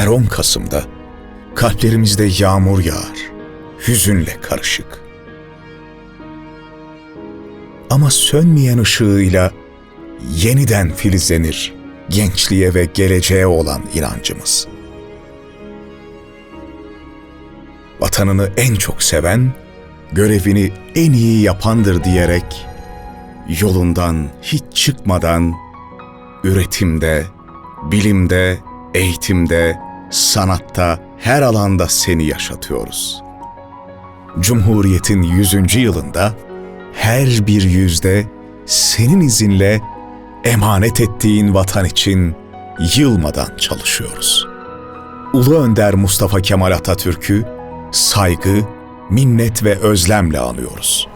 her 10 Kasım'da kalplerimizde yağmur yağar, hüzünle karışık. Ama sönmeyen ışığıyla yeniden filizlenir gençliğe ve geleceğe olan inancımız. Vatanını en çok seven, görevini en iyi yapandır diyerek yolundan hiç çıkmadan üretimde, bilimde, eğitimde, sanatta, her alanda seni yaşatıyoruz. Cumhuriyetin 100. yılında her bir yüzde senin izinle emanet ettiğin vatan için yılmadan çalışıyoruz. Ulu Önder Mustafa Kemal Atatürk'ü saygı, minnet ve özlemle anıyoruz.